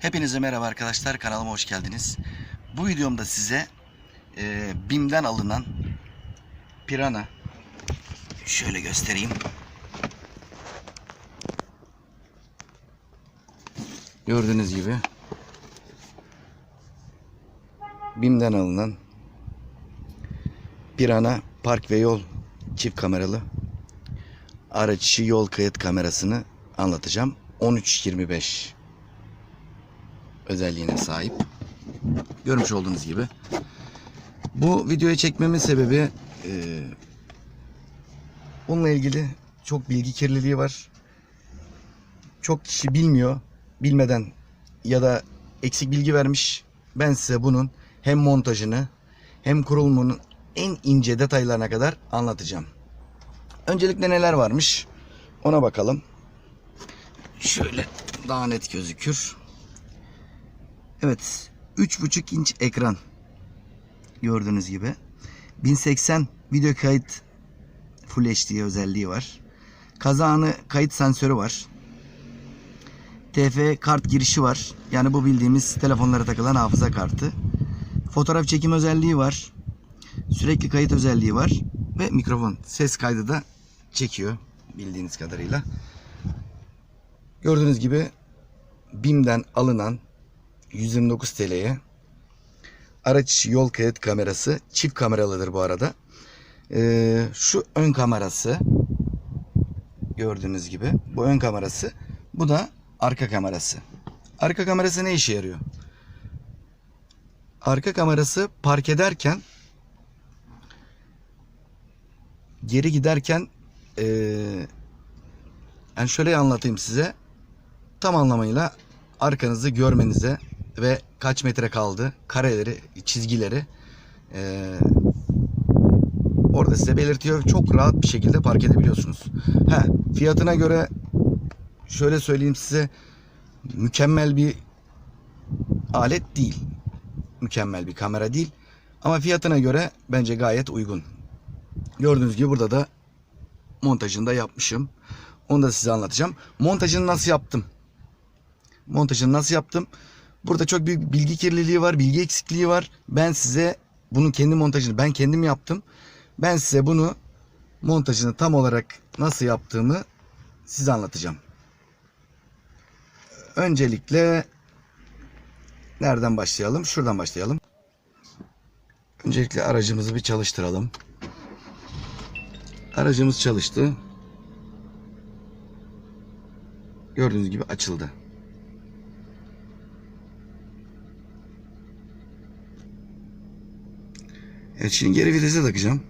Hepinize merhaba arkadaşlar kanalıma hoş geldiniz. Bu videomda size e, BİM'den alınan pirana şöyle göstereyim. Gördüğünüz gibi BİM'den alınan pirana park ve yol çift kameralı araç yol kayıt kamerasını anlatacağım. 1325 özelliğine sahip. Görmüş olduğunuz gibi. Bu videoyu çekmemin sebebi e, bununla ilgili çok bilgi kirliliği var. Çok kişi bilmiyor. Bilmeden ya da eksik bilgi vermiş. Ben size bunun hem montajını hem kurulumunun en ince detaylarına kadar anlatacağım. Öncelikle neler varmış ona bakalım. Şöyle daha net gözükür. Evet 3.5 inç ekran gördüğünüz gibi 1080 video kayıt Full HD özelliği var. Kazağını kayıt sensörü var. TF kart girişi var. Yani bu bildiğimiz telefonlara takılan hafıza kartı. Fotoğraf çekim özelliği var. Sürekli kayıt özelliği var. Ve mikrofon ses kaydı da çekiyor bildiğiniz kadarıyla. Gördüğünüz gibi BİM'den alınan 129 TL'ye araç içi yol kayıt kamerası çift kameralıdır bu arada. Ee, şu ön kamerası gördüğünüz gibi bu ön kamerası bu da arka kamerası. Arka kamerası ne işe yarıyor? Arka kamerası park ederken geri giderken ee, yani şöyle anlatayım size tam anlamıyla arkanızı görmenize ve kaç metre kaldı kareleri çizgileri ee, orada size belirtiyor çok rahat bir şekilde park edebiliyorsunuz. Ha, fiyatına göre şöyle söyleyeyim size mükemmel bir alet değil. Mükemmel bir kamera değil. Ama fiyatına göre bence gayet uygun. Gördüğünüz gibi burada da montajını da yapmışım. Onu da size anlatacağım. Montajını nasıl yaptım? Montajını nasıl yaptım? Burada çok büyük bilgi kirliliği var, bilgi eksikliği var. Ben size bunun kendi montajını ben kendim yaptım. Ben size bunu montajını tam olarak nasıl yaptığımı size anlatacağım. Öncelikle nereden başlayalım? Şuradan başlayalım. Öncelikle aracımızı bir çalıştıralım. Aracımız çalıştı. Gördüğünüz gibi açıldı. Evet şimdi geri vitese takacağım.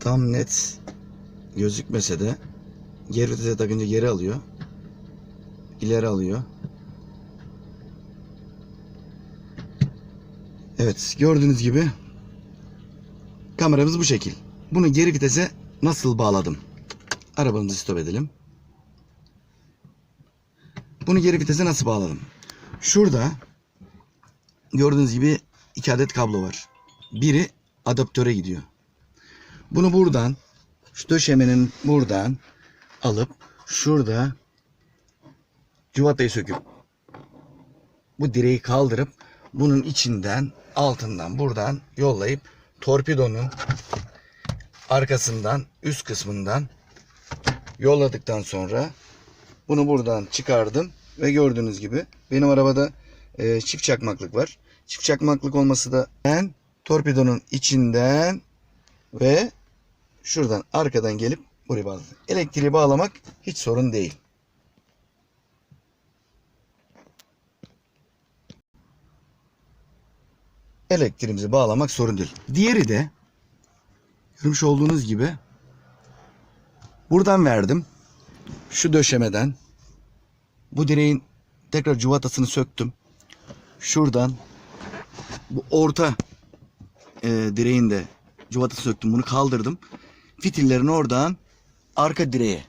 Tam net gözükmese de geri vitese takınca geri alıyor ileri alıyor. Evet gördüğünüz gibi kameramız bu şekil. Bunu geri vitese nasıl bağladım? Arabamızı stop edelim. Bunu geri vitese nasıl bağladım? Şurada gördüğünüz gibi iki adet kablo var. Biri adaptöre gidiyor. Bunu buradan şu döşemenin buradan alıp şurada cuvatayı söküp bu direği kaldırıp bunun içinden altından buradan yollayıp torpidonun arkasından üst kısmından yolladıktan sonra bunu buradan çıkardım ve gördüğünüz gibi benim arabada e, çift çakmaklık var. Çift çakmaklık olması da ben torpidonun içinden ve şuradan arkadan gelip buraya bağladım. Elektriği bağlamak hiç sorun değil. Elektriğimizi bağlamak sorun değil. Diğeri de görmüş olduğunuz gibi buradan verdim. Şu döşemeden bu direğin tekrar cuvatasını söktüm. Şuradan bu orta e, direğin de cuvatası söktüm. Bunu kaldırdım. fitillerin oradan arka direğe.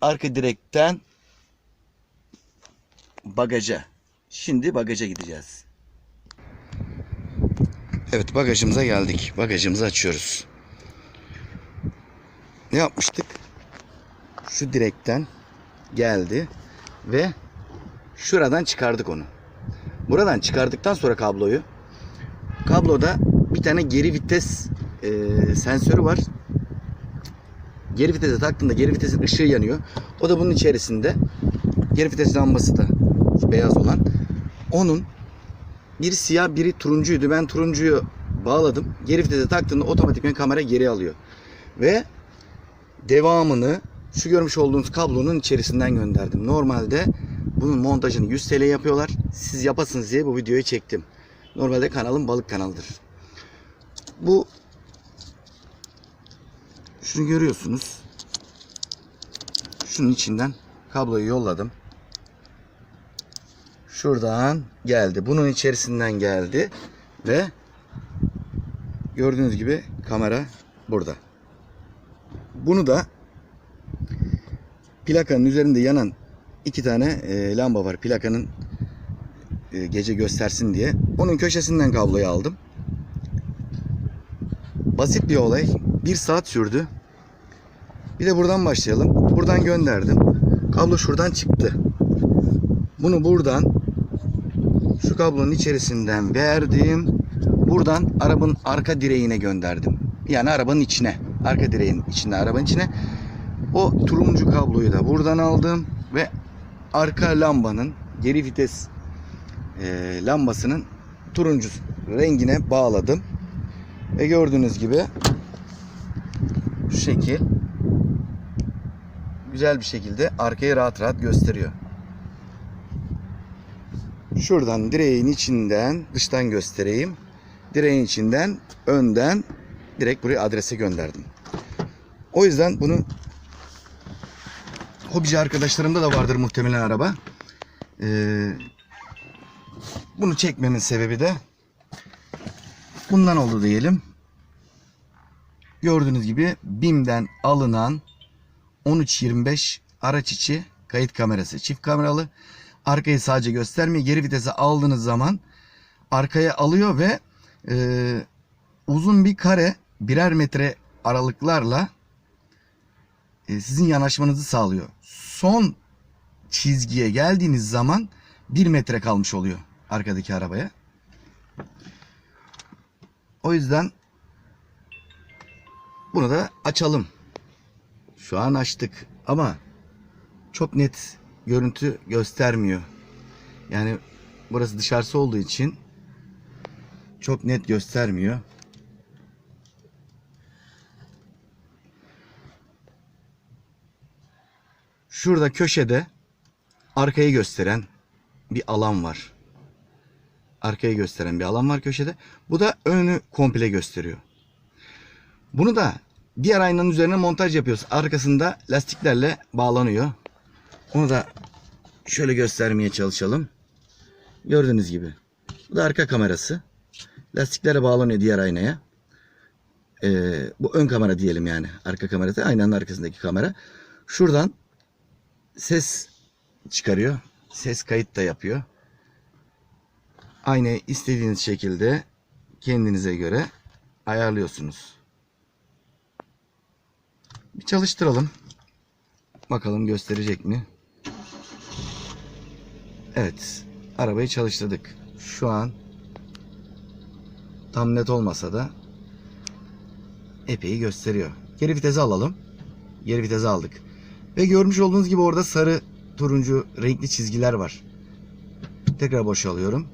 Arka direkten bagaja. Şimdi bagaja gideceğiz. Evet bagajımıza geldik. Bagajımızı açıyoruz. Ne yapmıştık? Şu direkten geldi ve şuradan çıkardık onu. Buradan çıkardıktan sonra kabloyu kabloda bir tane geri vites e, sensörü var. Geri vitese taktığında geri vitesin ışığı yanıyor. O da bunun içerisinde. Geri vites lambası da beyaz olan. Onun biri siyah biri turuncuydu. Ben turuncuyu bağladım. Geri vitese taktığında otomatikman kamera geri alıyor. Ve devamını şu görmüş olduğunuz kablonun içerisinden gönderdim. Normalde bunun montajını 100 TL yapıyorlar. Siz yapasınız diye bu videoyu çektim. Normalde kanalım balık kanalıdır. Bu şunu görüyorsunuz. Şunun içinden kabloyu yolladım. Şuradan geldi. Bunun içerisinden geldi ve gördüğünüz gibi kamera burada. Bunu da plakanın üzerinde yanan iki tane e, lamba var. Plakanın e, gece göstersin diye. Onun köşesinden kabloyu aldım. Basit bir olay. Bir saat sürdü. Bir de buradan başlayalım. Buradan gönderdim. Kablo şuradan çıktı. Bunu buradan şu kablonun içerisinden verdim. Buradan arabanın arka direğine gönderdim. Yani arabanın içine. Arka direğin içinde arabanın içine. O turuncu kabloyu da buradan aldım ve arka lambanın geri vites e, lambasının turuncu rengine bağladım. Ve gördüğünüz gibi şu şekil güzel bir şekilde arkayı rahat rahat gösteriyor. Şuradan direğin içinden dıştan göstereyim. Direğin içinden önden direkt buraya adrese gönderdim. O yüzden bunu hobici arkadaşlarımda da vardır muhtemelen araba. Ee, bunu çekmemin sebebi de bundan oldu diyelim. Gördüğünüz gibi BİM'den alınan 1325 araç içi kayıt kamerası. Çift kameralı. Arkayı sadece göstermiyor. Geri vitese aldığınız zaman arkaya alıyor ve e, uzun bir kare birer metre aralıklarla e, sizin yanaşmanızı sağlıyor. Son çizgiye geldiğiniz zaman bir metre kalmış oluyor arkadaki arabaya. O yüzden bunu da açalım. Şu an açtık ama çok net görüntü göstermiyor. Yani burası dışarısı olduğu için çok net göstermiyor. Şurada köşede arkayı gösteren bir alan var. Arkayı gösteren bir alan var köşede. Bu da önü komple gösteriyor. Bunu da diğer aynanın üzerine montaj yapıyoruz. Arkasında lastiklerle bağlanıyor. Onu da şöyle göstermeye çalışalım. Gördüğünüz gibi. Bu da arka kamerası. Lastiklere bağlanıyor diğer aynaya. Ee, bu ön kamera diyelim yani. Arka kamerası aynanın arkasındaki kamera. Şuradan ses çıkarıyor. Ses kayıt da yapıyor. Aynı istediğiniz şekilde kendinize göre ayarlıyorsunuz. Bir çalıştıralım. Bakalım gösterecek mi? Evet. Arabayı çalıştırdık. Şu an tam net olmasa da epey gösteriyor. Geri vitesi alalım. Geri vitesi aldık. Ve görmüş olduğunuz gibi orada sarı, turuncu renkli çizgiler var. Tekrar boşalıyorum.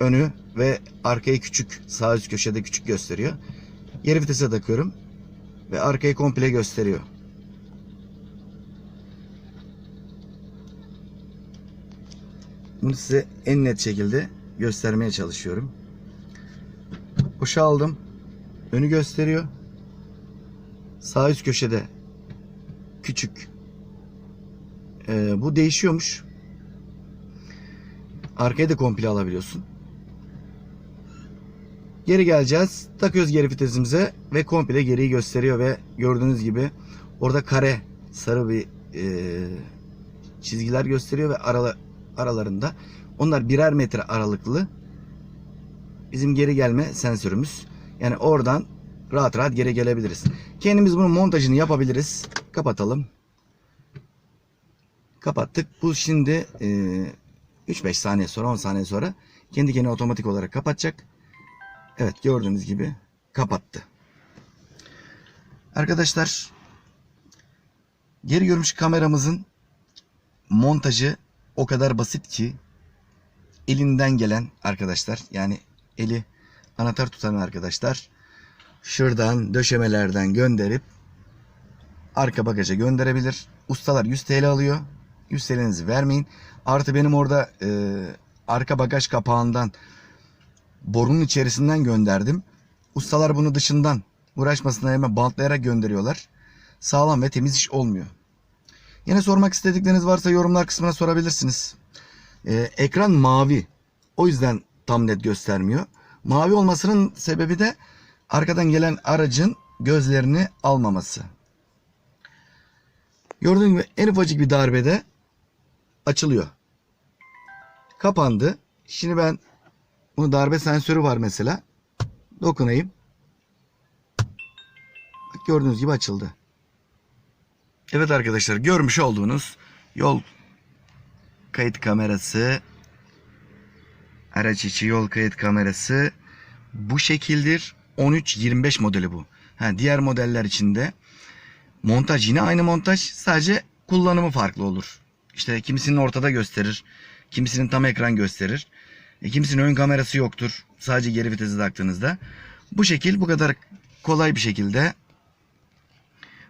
Önü ve arkayı küçük, sağ üst köşede küçük gösteriyor. Geri vitese takıyorum ve arkayı komple gösteriyor. Bunu size en net şekilde göstermeye çalışıyorum. Boşaldım. Önü gösteriyor. Sağ üst köşede küçük. Ee, bu değişiyormuş. Arkayı da komple alabiliyorsun. Geri geleceğiz. Takıyoruz geri vitesimize ve komple geriyi gösteriyor ve gördüğünüz gibi orada kare sarı bir e, çizgiler gösteriyor ve arala, aralarında onlar birer metre aralıklı bizim geri gelme sensörümüz. Yani oradan rahat rahat geri gelebiliriz. Kendimiz bunun montajını yapabiliriz. Kapatalım. Kapattık. Bu şimdi e, 3-5 saniye sonra 10 saniye sonra kendi kendine otomatik olarak kapatacak. Evet gördüğünüz gibi kapattı. Arkadaşlar geri görmüş kameramızın montajı o kadar basit ki elinden gelen arkadaşlar yani eli anahtar tutan arkadaşlar şuradan döşemelerden gönderip arka bagaja gönderebilir. Ustalar 100 TL alıyor. 100 TL'nizi vermeyin. Artı benim orada e, arka bagaj kapağından borunun içerisinden gönderdim. Ustalar bunu dışından uğraşmasına hemen bantlayarak gönderiyorlar. Sağlam ve temiz iş olmuyor. Yine sormak istedikleriniz varsa yorumlar kısmına sorabilirsiniz. Ee, ekran mavi. O yüzden tam net göstermiyor. Mavi olmasının sebebi de arkadan gelen aracın gözlerini almaması. Gördüğünüz gibi en ufacık bir darbede açılıyor. Kapandı. Şimdi ben bunun darbe sensörü var mesela. Dokunayım. Bak gördüğünüz gibi açıldı. Evet arkadaşlar görmüş olduğunuz yol kayıt kamerası araç içi yol kayıt kamerası bu şekildir. 13-25 modeli bu. Ha, diğer modeller içinde montaj yine aynı montaj sadece kullanımı farklı olur. İşte kimisinin ortada gösterir. Kimisinin tam ekran gösterir. E, kimisinin ön kamerası yoktur. Sadece geri vitesi taktığınızda. Bu şekil bu kadar kolay bir şekilde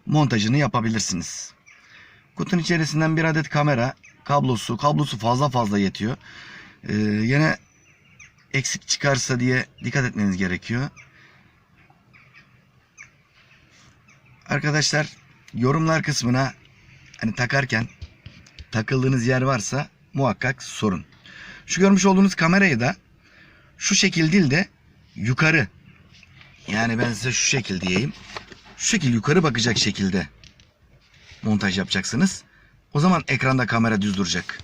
montajını yapabilirsiniz. Kutunun içerisinden bir adet kamera, kablosu, kablosu fazla fazla yetiyor. Ee, yine eksik çıkarsa diye dikkat etmeniz gerekiyor. Arkadaşlar yorumlar kısmına hani takarken takıldığınız yer varsa muhakkak sorun. Şu görmüş olduğunuz kamerayı da şu şekil değil de yukarı yani ben size şu şekil diyeyim. Şu şekil yukarı bakacak şekilde montaj yapacaksınız. O zaman ekranda kamera düz duracak.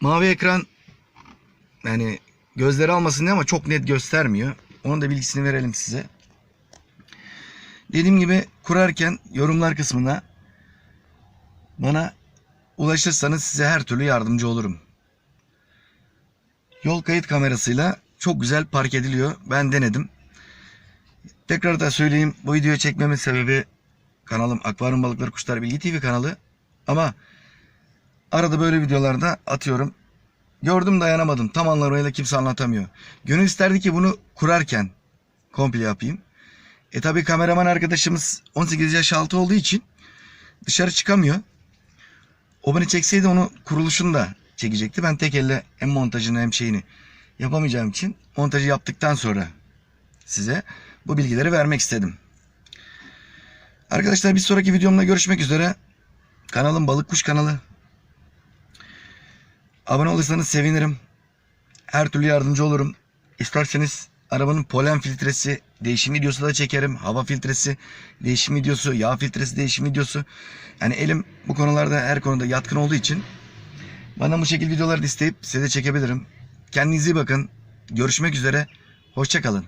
Mavi ekran yani gözleri almasın diye ama çok net göstermiyor. Onun da bilgisini verelim size. Dediğim gibi kurarken yorumlar kısmına bana ulaşırsanız size her türlü yardımcı olurum. Yol kayıt kamerasıyla çok güzel park ediliyor. Ben denedim. Tekrar da söyleyeyim bu videoyu çekmemin sebebi kanalım Akvaryum Balıkları Kuşlar Bilgi TV kanalı. Ama arada böyle videolarda atıyorum. Gördüm dayanamadım. Tam anlamıyla kimse anlatamıyor. Gönül isterdi ki bunu kurarken komple yapayım. E tabi kameraman arkadaşımız 18 yaş altı olduğu için dışarı çıkamıyor. O beni çekseydi onu kuruluşunu da çekecekti. Ben tek elle hem montajını hem şeyini yapamayacağım için montajı yaptıktan sonra size bu bilgileri vermek istedim. Arkadaşlar bir sonraki videomda görüşmek üzere. Kanalım Balık Kuş kanalı. Abone olursanız sevinirim. Her türlü yardımcı olurum. İsterseniz arabanın polen filtresi değişim videosu da çekerim. Hava filtresi değişim videosu, yağ filtresi değişim videosu. Yani elim bu konularda her konuda yatkın olduğu için bana bu şekilde videoları da isteyip size de çekebilirim. Kendinize iyi bakın. Görüşmek üzere. Hoşçakalın.